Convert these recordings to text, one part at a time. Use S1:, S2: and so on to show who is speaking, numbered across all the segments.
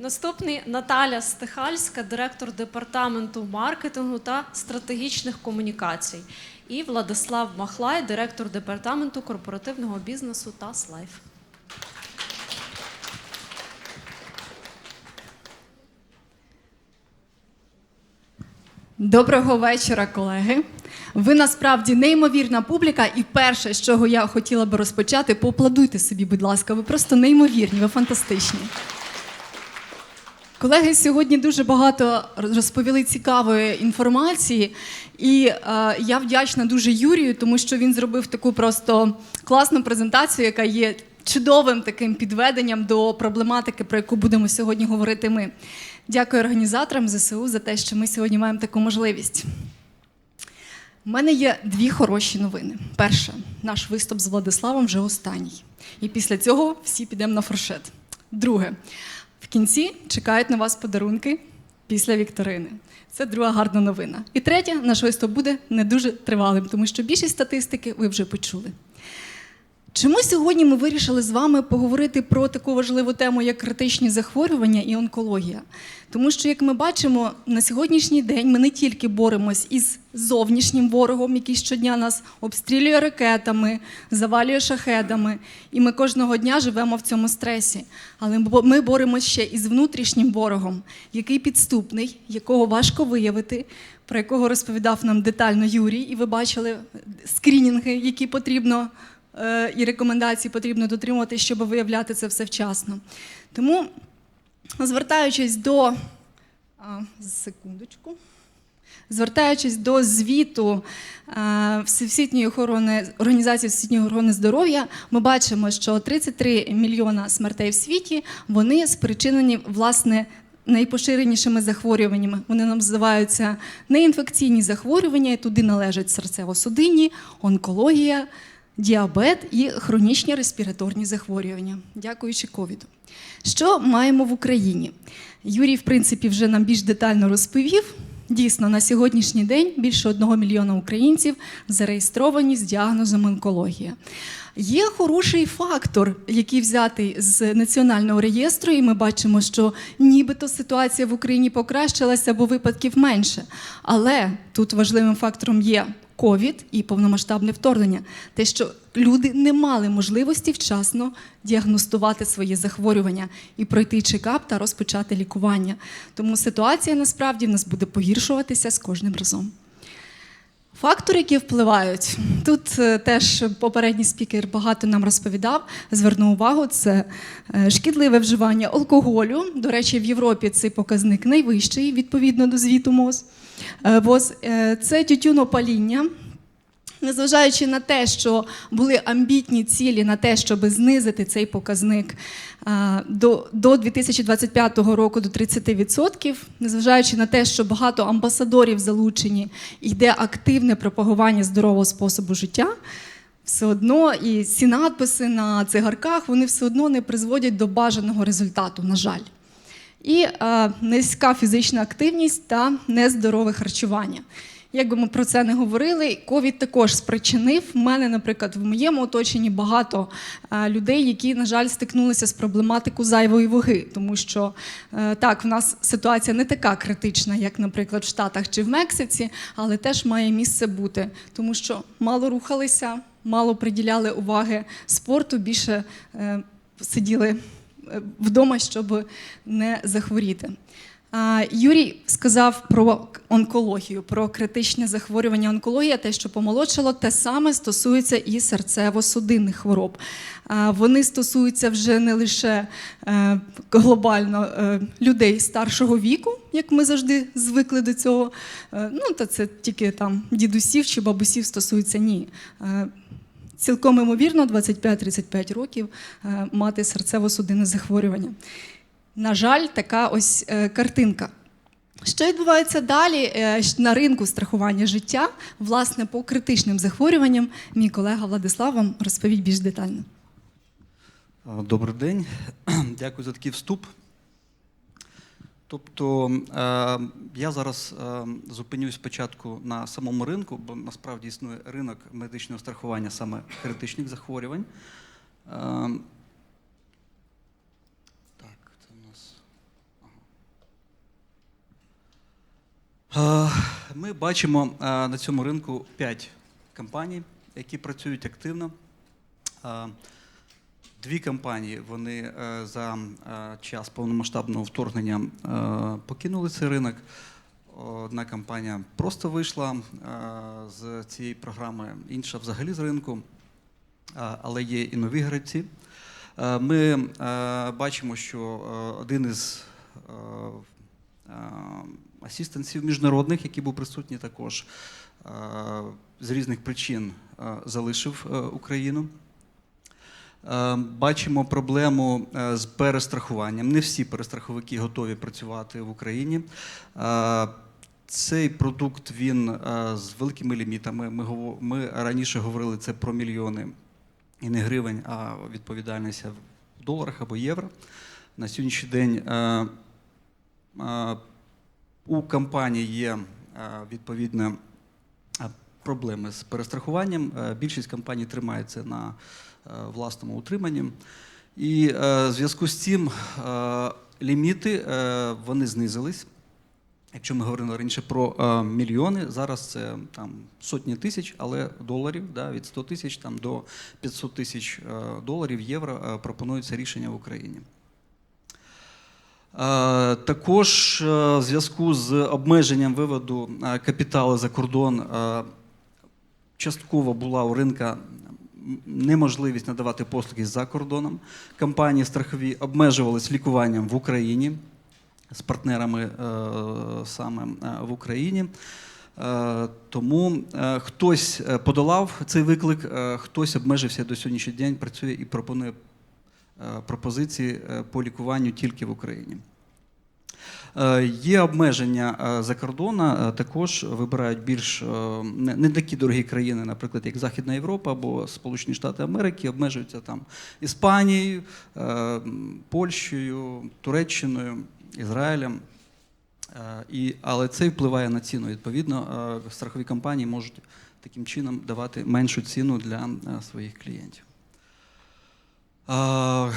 S1: Наступний Наталя Стихальська, директор департаменту маркетингу та стратегічних комунікацій. І Владислав Махлай, директор департаменту корпоративного бізнесу та Слайф.
S2: Доброго вечора, колеги. Ви насправді неймовірна публіка, і перше, з чого я хотіла би розпочати, поаплодуйте собі, будь ласка. Ви просто неймовірні, ви фантастичні. Колеги сьогодні дуже багато розповіли цікавої інформації, і е, я вдячна дуже Юрію, тому що він зробив таку просто класну презентацію, яка є чудовим таким підведенням до проблематики, про яку будемо сьогодні говорити ми. Дякую організаторам ЗСУ за те, що ми сьогодні маємо таку можливість. У мене є дві хороші новини. Перша, наш виступ з Владиславом вже останній. І після цього всі підемо на фуршет. Друге, в кінці чекають на вас подарунки після вікторини. Це друга гарна новина. І третя наш виступ буде не дуже тривалим, тому що більшість статистики ви вже почули. Чому сьогодні ми вирішили з вами поговорити про таку важливу тему, як критичні захворювання і онкологія? Тому що, як ми бачимо, на сьогоднішній день ми не тільки боремось із зовнішнім ворогом, який щодня нас обстрілює ракетами, завалює шахедами, і ми кожного дня живемо в цьому стресі. Але ми боремось ще із внутрішнім ворогом, який підступний, якого важко виявити, про якого розповідав нам детально Юрій, і ви бачили скрінінги, які потрібно е, і рекомендації потрібно дотримувати, щоб виявляти це все вчасно. Тому, звертаючись до секундочку. Звертаючись до звіту е, Всесвітньої охорони організації Всесвітньої охорони здоров'я, ми бачимо, що 33 мільйона смертей в світі вони спричинені власне найпоширенішими захворюваннями. Вони називаються неінфекційні захворювання, і туди належать серцево-судинні, онкологія, діабет і хронічні респіраторні захворювання, дякуючи ковіду. Що маємо в Україні? Юрій, в принципі, вже нам більш детально розповів. Дійсно, на сьогоднішній день більше одного мільйона українців зареєстровані з діагнозом онкологія. Є хороший фактор, який взятий з національного реєстру, і ми бачимо, що нібито ситуація в Україні покращилася, бо випадків менше. Але тут важливим фактором є ковід і повномасштабне вторгнення. Те, що люди не мали можливості вчасно діагностувати своє захворювання і пройти чекап та розпочати лікування. Тому ситуація насправді в нас буде погіршуватися з кожним разом. Фактори, які впливають, тут е, теж попередній спікер багато нам розповідав, звернув увагу, це е, шкідливе вживання алкоголю. До речі, в Європі цей показник найвищий відповідно до звіту МОЗ. Е. Е, Це тютюнопаління. Незважаючи на те, що були амбітні цілі на те, щоб знизити цей показник до 2025 року до 30%, незважаючи на те, що багато амбасадорів залучені, йде активне пропагування здорового способу життя, все одно і ці надписи на цигарках вони все одно не призводять до бажаного результату, на жаль. І е, низька фізична активність та нездорове харчування. Як би ми про це не говорили, ковід також спричинив. У мене, наприклад, в моєму оточенні багато е, людей, які, на жаль, стикнулися з проблематикою зайвої ваги, тому що е, так, в нас ситуація не така критична, як, наприклад, в Штатах чи в Мексиці, але теж має місце бути, тому що мало рухалися, мало приділяли уваги спорту, більше е, сиділи вдома, щоб не захворіти. Юрій сказав про онкологію, про критичне захворювання онкологія, те, що помолодшало, те саме стосується і серцево-судинних хвороб. Вони стосуються вже не лише е, глобально е, людей старшого віку, як ми завжди звикли до цього. Е, Ну, то це тільки там дідусів чи бабусів стосується ні. Цілком імовірно, 25-35 років е, мати серцево-судинне захворювання. На жаль, така ось е, картинка. Що відбувається далі е, на ринку страхування життя, власне, по критичним захворюванням, мій колега Владислав вам розповість більш детально.
S3: Добрий день. Дякую за такий вступ. Тобто е, я зараз е, зупинюсь спочатку на самому ринку, бо насправді існує ринок медичного страхування саме критичних захворювань. Е, так, це у нас. Ми бачимо на цьому ринку 5 компаній, які працюють активно. Дві компанії вони е, за е, час повномасштабного вторгнення е, покинули цей ринок. Одна компанія просто вийшла з цієї програми, інша взагалі з ринку, але є і нові гравці. Ми бачимо, що один із е, міжнародних, який був присутній також з різних причин залишив Україну. Е, Бачимо проблему е, з перестрахуванням. Не всі перестраховики готові працювати в Україні. Е, Цей продукт він з великими лімітами. Ми, раніше говорили це про мільйони і не гривень, а відповідальність в доларах або євро. На сьогоднішній день у компанії є відповідно е, проблеми з перестрахуванням. Е, Більшість компаній тримається на е, власному утриманні. І е, в зв'язку з цим ліміти вони знизились. Якщо ми говорили раніше про мільйони, зараз це там сотні тисяч, але доларів да, від 100 тисяч там, до 500 тисяч доларів, євро пропонується рішення в Україні. Також в зв'язку з обмеженням виводу капіталу за кордон частково була у ринка неможливість надавати послуги за кордоном. Компанії страхові обмежувалися лікуванням в Україні з партнерами е, саме е, в Україні. Е, Тому хтось подолав цей виклик, хтось обмежився до сьогоднішнього день, працює і пропонує пропозиції по лікуванню тільки в Україні. Е, Є обмеження е, за кордону, також вибирають більш е, не такі дорогі країни, наприклад, як Західна Європа або Сполучені Штати Америки, обмежуються там Іспанією, е, Польщею, Туреччиною, Ізраїлем. Е, І, але це впливає на ціну. Відповідно, е, страхові компанії можуть таким чином давати меншу ціну для е, своїх клієнтів. Е,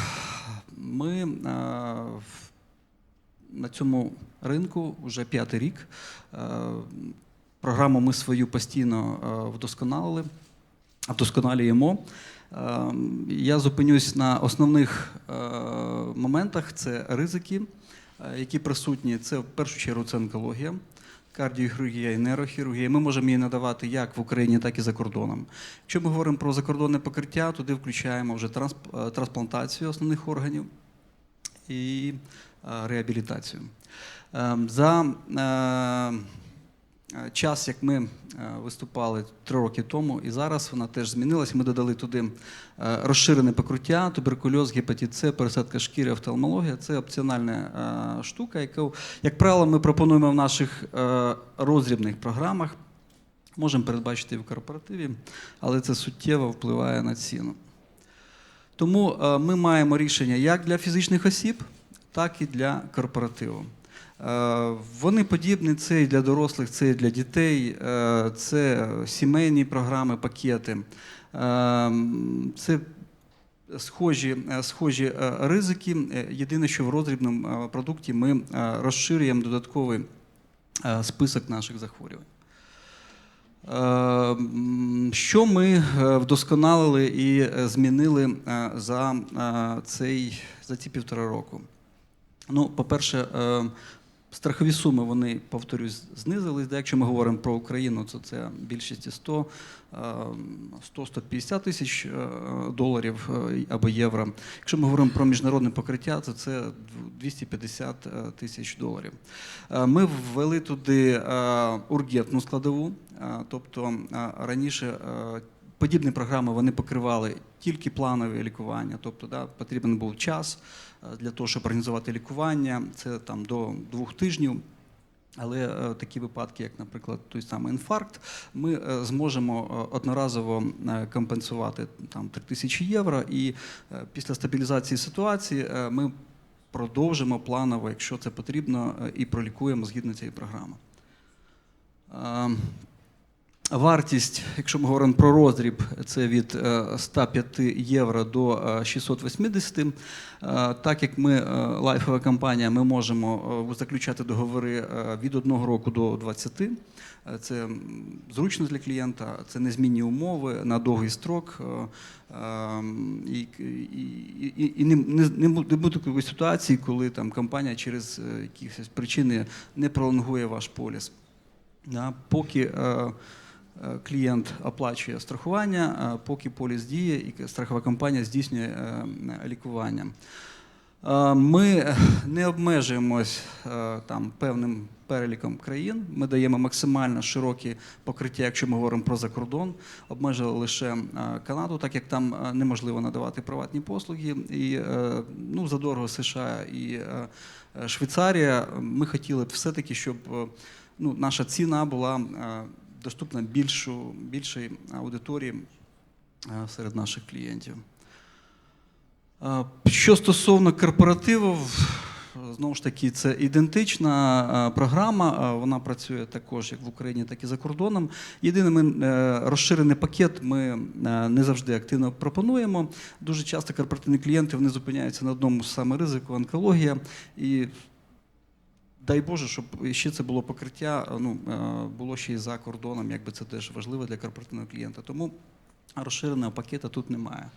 S3: Ми е, на цьому ринку вже п'ятий рік. Е, Програму ми свою постійно е, вдосконалили, вдосконалюємо. Е, Я зупинюсь на основних моментах: це ризики, які присутні. Це в першу чергу це онкологія, кардіохірургія і нейрохірургія. Ми можемо її надавати як в Україні, так і за кордоном. Якщо ми говоримо про закордонне покриття, туди включаємо вже трансп- трансплантацію основних органів і реабілітацію. Ем, За е, е, час, як ми е, виступали три роки тому, і зараз вона теж змінилась. Ми додали туди е, розширене покриття, туберкульоз, гепатит С, пересадка шкіри, офтальмологія. Це опціональна е, штука, яку, як правило, ми пропонуємо в наших е, розрібних програмах. Можемо передбачити і в корпоративі, але це суттєво впливає на ціну. Тому е, ми маємо рішення як для фізичних осіб, так і для корпоративу. Е, Вони подібні, це і для дорослих, це і для дітей, е, це сімейні програми, пакети. Е, Це схожі, схожі ризики. Єдине, що в роздрібному продукті ми розширюємо додатковий список наших захворювань. Що ми вдосконалили і змінили за, цей, за ці півтора року? Ну, по-перше, е, страхові суми, вони, повторюсь, знизились. Якщо ми говоримо про Україну, то це більшість 100, е, 100-150 тисяч е, доларів е, або євро. Якщо ми говоримо про міжнародне покриття, то це 250 е, тисяч доларів. Е, Ми ввели туди е, ургентну складову, е, тобто е, раніше е, подібні програми вони покривали тільки планове лікування, тобто да, потрібен був час е, для того, щоб організувати лікування, це там до двох тижнів. Але е, такі випадки, як, наприклад, той самий інфаркт, ми е, зможемо е, одноразово е, компенсувати там 3 тисячі євро, і е, після стабілізації ситуації е, ми продовжимо планово, якщо це потрібно, е, і пролікуємо згідно цієї програми. Е, Вартість, якщо ми говоримо про роздріб, це від е, 105 євро до е, 680. Е, Так як ми е, лайфова компанія, ми можемо е, заключати договори е, від одного року до 20. Е, Це зручно для клієнта, це незмінні умови на довгий строк. е, е, І, і, і, і не, не, буде такої ситуації, коли там компанія через е, якісь причини не пролонгує ваш поліс. Поки е, е, клієнт оплачує страхування, е, поки поліс діє і страхова компанія здійснює е, лікування. Е, Ми не обмежуємось е, там певним переліком країн. Ми даємо максимально широке покриття, якщо ми говоримо про закордон. Обмежили лише е, Канаду, так як там е, неможливо надавати приватні послуги. І е, ну, задорого США і е, е, Швейцарія. Ми хотіли б все-таки, щоб е, ну, наша ціна була е, доступна більшу, більшій аудиторії е, серед наших клієнтів. Е, Що стосовно корпоративів, знову ж таки, це ідентична е, програма. Вона працює також як в Україні, так і за кордоном. Е, розширений пакет ми не завжди активно пропонуємо. Дуже часто корпоративні клієнти вони зупиняються на одному саме ризику онкологія. І дай Боже, щоб ще це було покриття, е, ну, е, було ще й за кордоном, якби це теж важливо для корпоративного клієнта. Тому розширеного пакета тут немає.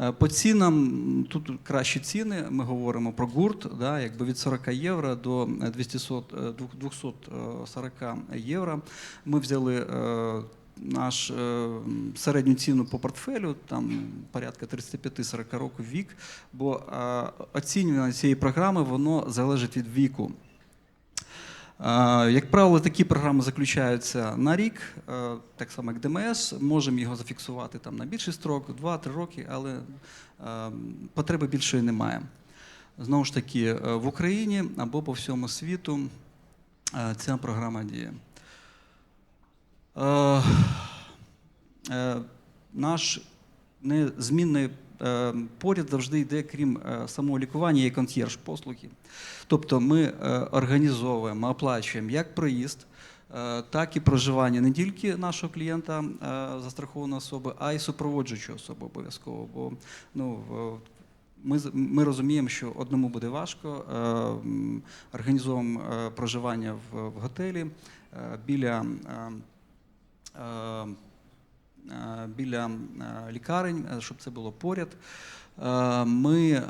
S3: Е, По цінам тут кращі ціни. Ми говоримо про гурт, да, якби від 40 євро до 200, е, двох- 240 євро. Ми взяли наш середню ціну по портфелю, там порядка 35-40 років вік, бо оцінювання цієї програми воно залежить від віку. Як правило, такі програми заключаються на рік, е, так само як ДМС. Можемо його зафіксувати там на більший строк, 2-3 роки, але е, потреби більшої немає. Знову ж таки, е, в Україні або по всьому світу ця програма діє. Наш незмінний е, поряд завжди йде, крім е, самого лікування, є консьєрж послуги. Тобто ми е, організовуємо, оплачуємо як проїзд, так і проживання не тільки нашого клієнта, застрахованої особи, а й супроводжуючої особи обов'язково. Бо ну, ми, ми розуміємо, що одному буде важко. Організовуємо проживання в, в готелі біля. Е, біля е, лікарень, е, щоб це було поряд. Ми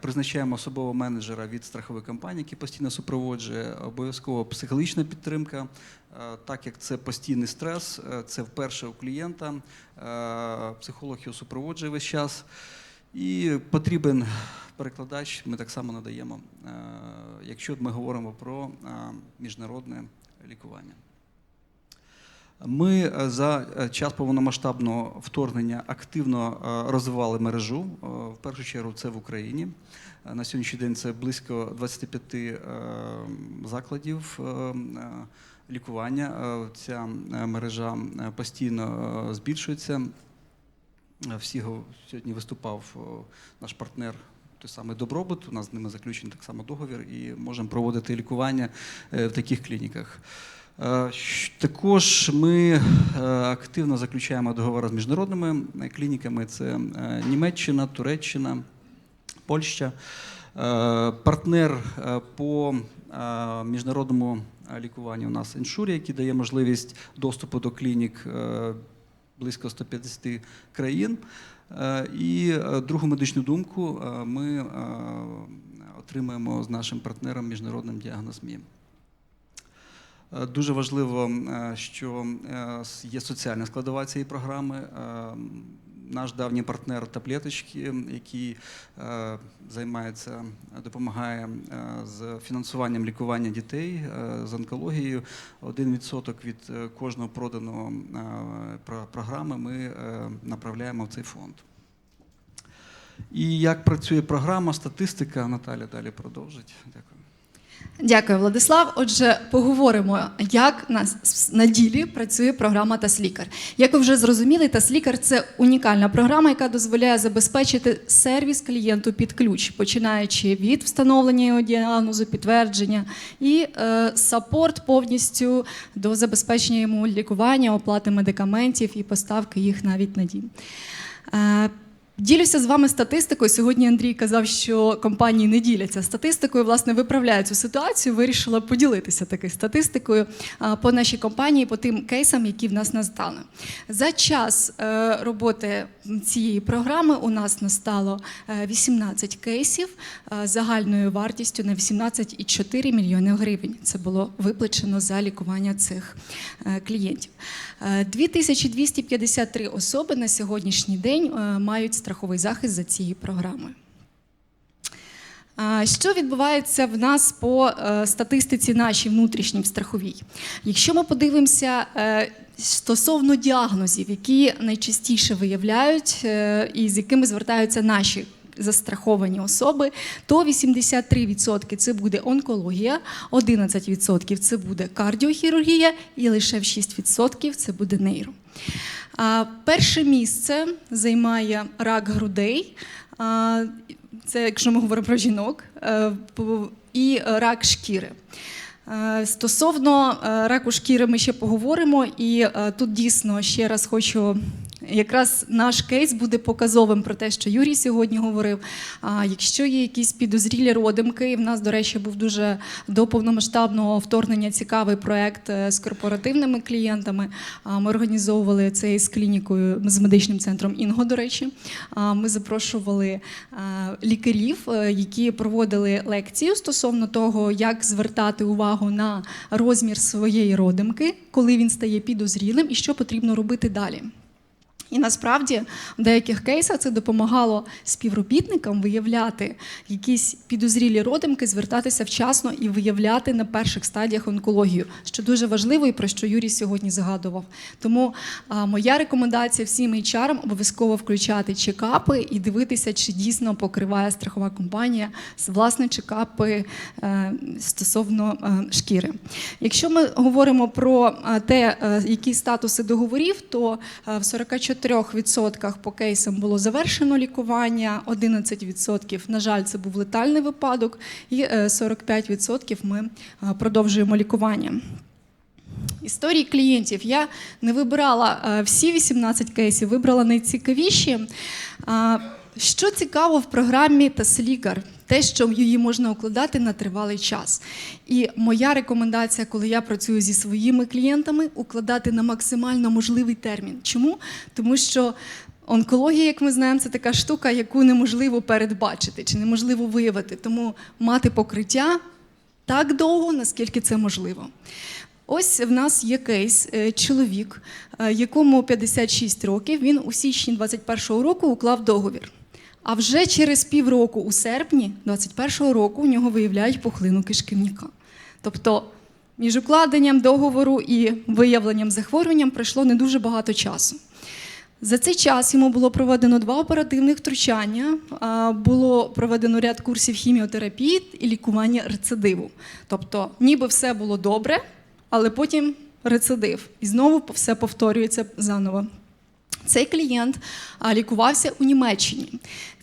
S3: призначаємо особового менеджера від страхової компанії, який постійно супроводжує обов'язково психологічна підтримка, так як це постійний стрес, це вперше у клієнта. Психолог його супроводжує весь час. І потрібен перекладач, ми так само надаємо, якщо ми говоримо про міжнародне лікування. Ми е, за е, час повномасштабного вторгнення активно е, розвивали мережу. В першу чергу це в Україні. На сьогоднішній день це близько 25 е, закладів лікування. Ця мережа постійно збільшується. Всі сьогодні виступав наш партнер. Той самий добробут, у нас з ними заключений так само договір, і можемо проводити лікування в таких клініках. Е, Також ми е, активно заключаємо договори з міжнародними е, клініками: це Німеччина, Туреччина, Польща. Партнер по міжнародному лікуванню у нас іншурія, який дає можливість доступу до клінік близько 150 країн. І другу медичну думку ми отримуємо з нашим партнером міжнародним діагноз. Дуже важливо, е, що е, є соціальна складова цієї програми. Е, Наш давній партнер таблеточки, який е, займається, допомагає з фінансуванням лікування дітей з онкологією. Один відсоток від кожного проданого програми ми направляємо в цей фонд. І як працює програма, статистика, Наталя далі продовжить. Дякую.
S2: Дякую, Владислав. Отже, поговоримо, як на, на ділі працює програма Таслікар. Як ви вже зрозуміли, Таслікар це унікальна програма, яка дозволяє забезпечити сервіс клієнту під ключ, починаючи від встановлення його діагнозу, підтвердження і е, сапорт повністю до забезпечення йому лікування, оплати медикаментів і поставки їх навіть на дім. Е, Ділюся з вами статистикою. Сьогодні Андрій казав, що компанії не діляться статистикою. Власне, виправляю цю ситуацію. Вирішила поділитися такою статистикою по нашій компанії, по тим кейсам, які в нас настали. За час е, роботи цієї програми у нас настало е, 18 кейсів е, загальною вартістю на 18,4 мільйони гривень. Це було виплачено за лікування цих е, клієнтів. Е, 2253 особи на сьогоднішній день е, мають страховий захист за цією програмою. Що відбувається в нас по е, статистиці нашій внутрішній страховій? Якщо ми подивимося е, стосовно діагнозів, які найчастіше виявляють е, і з якими звертаються наші застраховані особи, то 83% це буде онкологія, 11% це буде кардіохірургія і лише в 6% це буде нейро. Перше місце займає рак грудей. Це якщо ми говоримо про жінок, е, і рак шкіри. Е, Стосовно е, раку шкіри ми ще поговоримо, і тут дійсно ще раз хочу. Якраз наш кейс буде показовим про те, що Юрій сьогодні говорив. А якщо є якісь підозрілі родимки, і в нас, до речі, був дуже до повномасштабного вторгнення цікавий проект е, з корпоративними клієнтами. А Ми організовували це з клінікою з медичним центром Інго. До речі, А ми запрошували е, лікарів, е, які проводили лекцію стосовно того, як звертати увагу на розмір своєї родимки, коли він стає підозрілим, і що потрібно робити далі. І насправді в деяких кейсах це допомагало співробітникам виявляти якісь підозрілі родимки, звертатися вчасно і виявляти на перших стадіях онкологію, що дуже важливо і про що Юрій сьогодні згадував. Тому моя рекомендація всім HR обов'язково включати чекапи і дивитися, чи дійсно покриває страхова компанія власне чекапи е, стосовно е, шкіри. Якщо ми говоримо про те, е, які статуси договорів, то в 44% по кейсам було завершено лікування, 11% на жаль, це був летальний випадок, і е, 45% ми е, продовжуємо лікування. Історії клієнтів я не вибирала е, всі 18 кейсів, вибрала найцікавіші. Що цікаво в програмі Таслікар? Те, що її можна укладати на тривалий час. І моя рекомендація, коли я працюю зі своїми клієнтами, укладати на максимально можливий термін. Чому? Тому що онкологія, як ми знаємо, це така штука, яку неможливо передбачити чи неможливо виявити. Тому мати покриття так довго, наскільки це можливо. Ось в нас є кейс, е, чоловік, е, якому 56 років. Він у січні 21-го року уклав договір. А вже через півроку, у серпні 21-го року, у нього виявляють пухлину кишківника. Тобто між укладенням договору і виявленням захворюванням пройшло не дуже багато часу. За цей час йому було проведено два оперативних втручання, було проведено ряд курсів хіміотерапії і лікування рецидиву. Тобто, ніби все було добре, але потім рецидив. І знову все повторюється заново. Цей клієнт лікувався у Німеччині.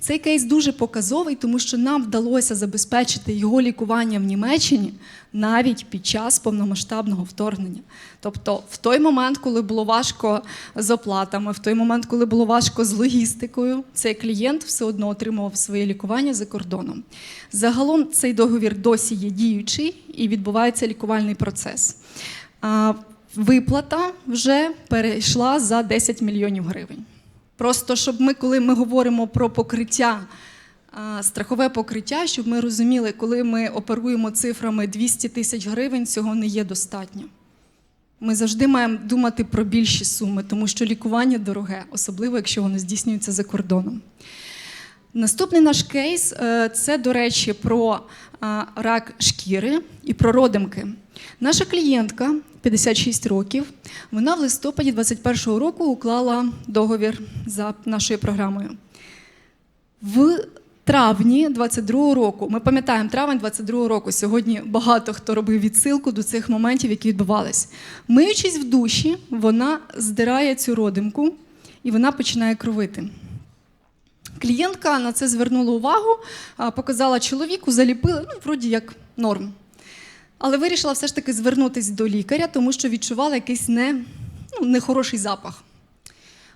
S2: Цей кейс дуже показовий, тому що нам вдалося забезпечити його лікування в Німеччині навіть під час повномасштабного вторгнення. Тобто, в той момент, коли було важко з оплатами, в той момент, коли було важко з логістикою, цей клієнт все одно отримував своє лікування за кордоном. Загалом цей договір досі є діючий і відбувається лікувальний процес. Виплата вже перейшла за 10 мільйонів гривень. Просто щоб ми, коли ми говоримо про покриття, страхове покриття, щоб ми розуміли, коли ми оперуємо цифрами 200 тисяч гривень, цього не є достатньо. Ми завжди маємо думати про більші суми, тому що лікування дороге, особливо якщо воно здійснюється за кордоном. Наступний наш кейс е, це, до речі, про рак шкіри і про родимки. Наша клієнтка 56 років. Вона в листопаді 21-го року уклала договір за нашою програмою. В травні 22 року. Ми пам'ятаємо травень 22 року. Сьогодні багато хто робив відсилку до цих моментів, які відбувались. Миючись в душі, вона здирає цю родимку і вона починає кровити. Клієнтка на це звернула увагу, показала чоловіку, заліпила, ну, вроді як норм. Але вирішила все ж таки звернутися до лікаря, тому що відчувала якийсь не, ну, нехороший запах.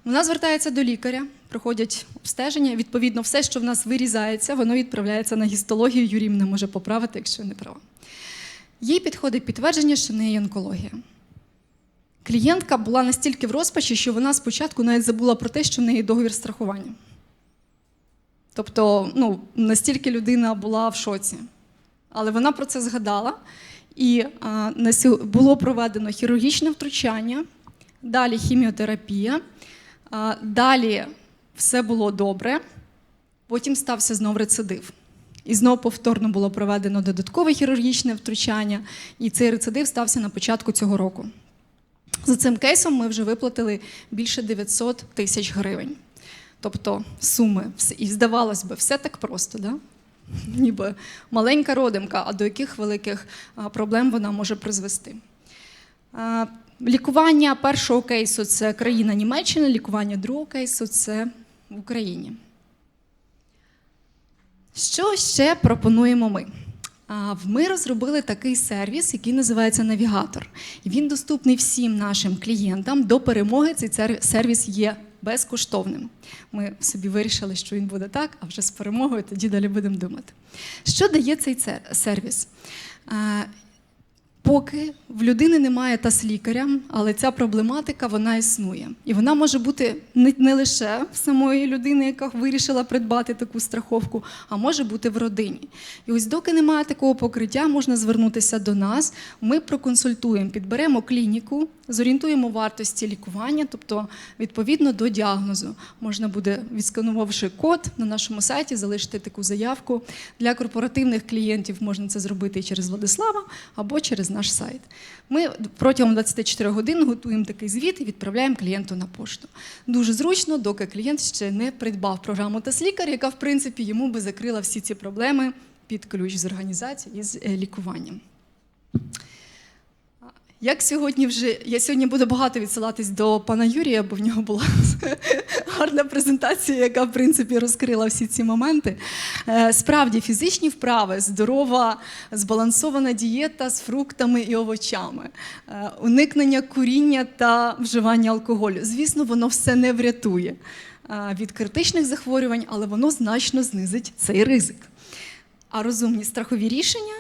S2: Вона звертається до лікаря, проходять обстеження. Відповідно, все, що в нас вирізається, воно відправляється на гістологію. Юрій мене може поправити, якщо не права. Їй підходить підтвердження, що в неї онкологія. Клієнтка була настільки в розпачі, що вона спочатку навіть забула про те, що в неї договір страхування. Тобто, ну, настільки людина була в шоці. Але вона про це згадала. І а, було проведено хірургічне втручання, далі хіміотерапія, а, далі все було добре. Потім стався знов рецидив. І знов повторно було проведено додаткове хірургічне втручання, і цей рецидив стався на початку цього року. За цим кейсом ми вже виплатили більше 900 тисяч гривень. Тобто суми. І здавалось би, все так просто, да? ніби маленька родимка, а до яких великих проблем вона може призвести. Лікування першого кейсу це країна Німеччина, лікування другого кейсу це в Україні. Що ще пропонуємо ми? Ми розробили такий сервіс, який називається Навігатор. Він доступний всім нашим клієнтам. До перемоги цей сервіс є безкоштовним. Ми собі вирішили, що він буде так, а вже з перемогою тоді далі будемо думати. Що дає цей сервіс? Поки в людини немає тас лікаря, але ця проблематика вона існує. І вона може бути не, лише в самої людини, яка вирішила придбати таку страховку, а може бути в родині. І ось доки немає такого покриття, можна звернутися до нас. Ми проконсультуємо, підберемо клініку, зорієнтуємо вартості лікування, тобто відповідно до діагнозу. Можна буде, відсканувавши код на нашому сайті, залишити таку заявку. Для корпоративних клієнтів можна це зробити через Владислава або через наш сайт. Ми протягом 24 годин готуємо такий звіт і відправляємо клієнту на пошту. Дуже зручно, доки клієнт ще не придбав програму Таслікар, яка в принципі йому би закрила всі ці проблеми під ключ з організації і з е, лікуванням. Як сьогодні вже я сьогодні буду багато відсилатись до пана Юрія, бо в нього була гарна презентація, яка в принципі розкрила всі ці моменти. Е, Справді, фізичні вправи, здорова, збалансована дієта з фруктами і овочами, е, уникнення куріння та вживання алкоголю. Звісно, воно все не врятує е, від критичних захворювань, але воно значно знизить цей ризик. А розумні страхові рішення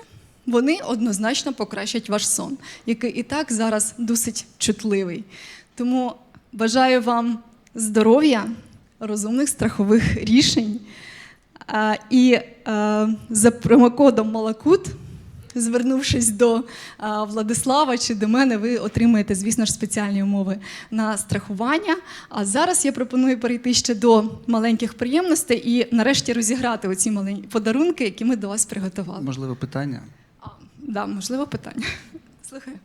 S2: вони однозначно покращать ваш сон, який і так зараз досить чутливий. Тому бажаю вам здоров'я, розумних страхових рішень. І за промокодом Малакут, звернувшись до Владислава чи до мене, ви отримаєте, звісно ж, спеціальні умови на страхування. А зараз я пропоную перейти ще до маленьких приємностей і нарешті розіграти оці маленькі подарунки, які ми до вас приготували.
S3: Можливо, питання?
S2: Да, можливо, питання. Слухаю.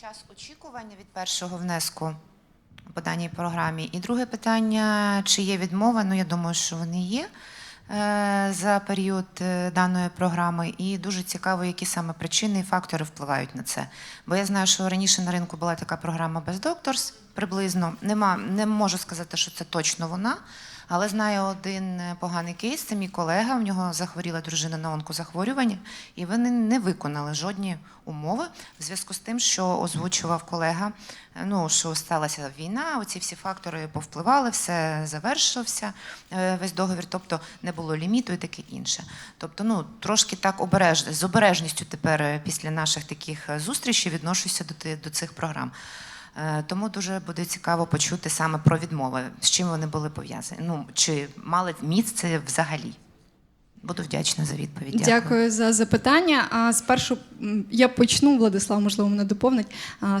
S4: Час очікування від першого внеску по даній програмі. І друге питання: чи є відмова? Ну, я думаю, що вони є е, за період е, даної програми. І дуже цікаво, які саме причини і фактори впливають на це. Бо я знаю, що раніше на ринку була така програма без докторс приблизно. Нема, не можу сказати, що це точно вона. Але знаю один е, поганий кейс. Це мій колега. У нього захворіла дружина на онкозахворювання, і вони не виконали жодні умови в зв'язку з тим, що озвучував колега. е, Ну що сталася війна, оці всі фактори повпливали, все завершився е, весь договір, тобто не було ліміту і таке інше. Тобто, ну трошки так обереж... з обережністю тепер після наших таких зустрічей відношуся до, до цих програм. Е, Тому дуже буде цікаво почути саме про відмови, з чим вони були пов'язані. Ну чи мали місце взагалі? Буду вдячна за відповідь.
S2: Дякую. за запитання. А спершу я почну, Владислав, можливо, мене доповнить.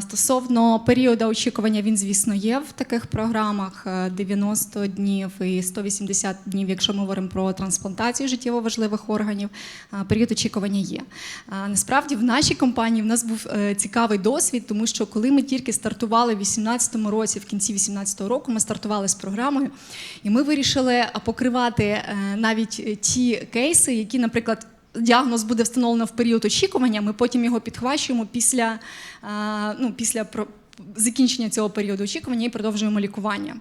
S2: Стосовно періоду очікування, він, звісно, є в таких програмах е, 90 днів і 180 днів, якщо ми говоримо про трансплантацію життєво важливих органів. Період очікування є. Насправді, в нашій компанії в нас був е, цікавий досвід, тому що коли ми тільки стартували в 2018 році, в кінці 2018 року, ми стартували з програмою, і ми вирішили покривати е, навіть е, ті кейси, які, наприклад, діагноз буде встановлено в період очікування, ми потім його підхвачуємо після, ну, після закінчення цього періоду очікування і продовжуємо лікування.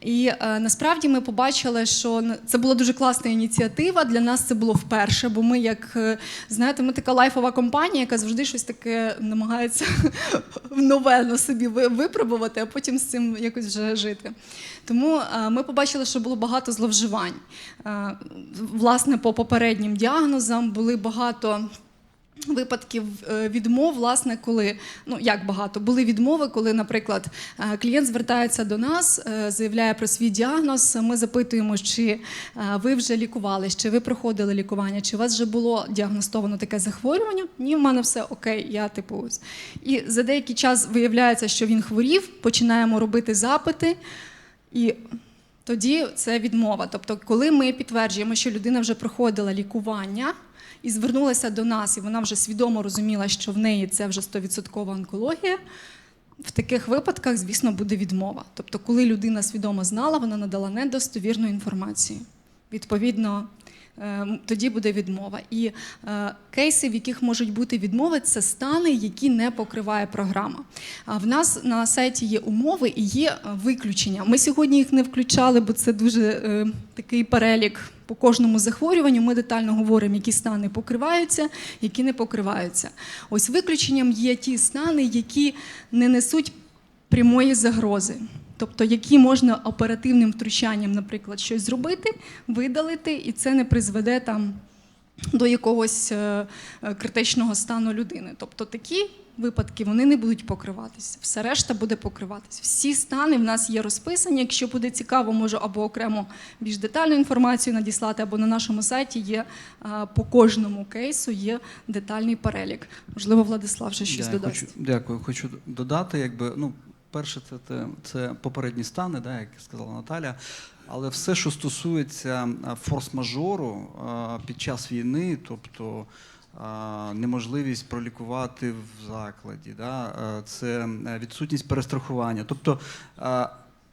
S2: І е, насправді ми побачили, що це була дуже класна ініціатива. Для нас це було вперше, бо ми, як е, знаєте, ми така лайфова компанія, яка завжди щось таке намагається нове на собі ви- випробувати, а потім з цим якось вже жити. Тому е, ми побачили, що було багато зловживань. Е, Власне, по попереднім діагнозам були багато. Випадків е, відмов, власне, коли ну як багато були відмови, коли, наприклад, е, клієнт звертається до нас, е, заявляє про свій діагноз. Ми запитуємо, чи ви вже лікувались, чи ви проходили лікування, чи у вас вже було діагностовано таке захворювання. Ні, в мене все окей, я типу. І за деякий час виявляється, що він хворів. Починаємо робити запити, і тоді це відмова. Тобто, коли ми підтверджуємо, що людина вже проходила лікування і звернулася до нас, і вона вже свідомо розуміла, що в неї це вже 100% онкологія. В таких випадках, звісно, буде відмова. Тобто, коли людина свідомо знала, вона надала недостовірну інформацію. Відповідно, тоді буде відмова. І е, кейси, в яких можуть бути відмови, це стани, які не покриває програма. А в нас на сайті є умови і є е, виключення. Ми сьогодні їх не включали, бо це дуже е, такий перелік по кожному захворюванню. Ми детально говоримо, які стани покриваються, які не покриваються. Ось виключенням є ті стани, які не несуть прямої загрози. Тобто, які можна оперативним втручанням, наприклад, щось зробити, видалити, і це не призведе там до якогось е, е, критичного стану людини. Тобто такі випадки вони не будуть покриватися. Все решта буде покриватися. Всі стани в нас є розписані. Якщо буде цікаво, можу або окремо більш детальну інформацію надіслати, або на нашому сайті є е, по кожному кейсу є детальний перелік. Можливо, Владислав ще щось
S3: Да,
S2: додасть.
S3: Хочу, дякую. Хочу додати, якби ну, перше, це, це, це попередні стани, да, як сказала Наталя. Але все, що стосується форс-мажору під час війни, тобто неможливість пролікувати в закладі, да, це е, відсутність перестрахування. Тобто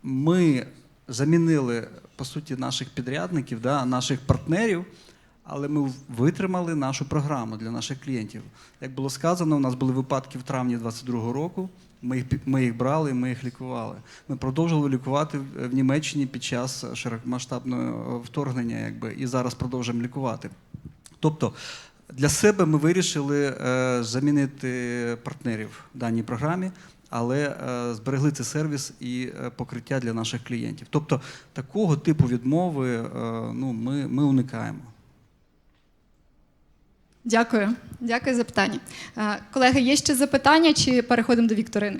S3: ми замінили по суті наших підрядників, да, наших партнерів. Але ми витримали нашу програму для наших клієнтів. Як було сказано, у нас були випадки в травні 22-го року. Ми їх, ми їх брали, ми їх лікували. Ми продовжували лікувати в Німеччині під час широкомасштабного вторгнення, якби, і зараз продовжуємо лікувати. Тобто для себе ми вирішили е, замінити партнерів в даній програмі, але е, зберегли цей сервіс і е, покриття для наших клієнтів. Тобто такого типу відмови е, ну, ми, ми уникаємо.
S2: Дякую. Дякую за питання. Е, Колеги, є ще запитання чи переходимо до вікторини?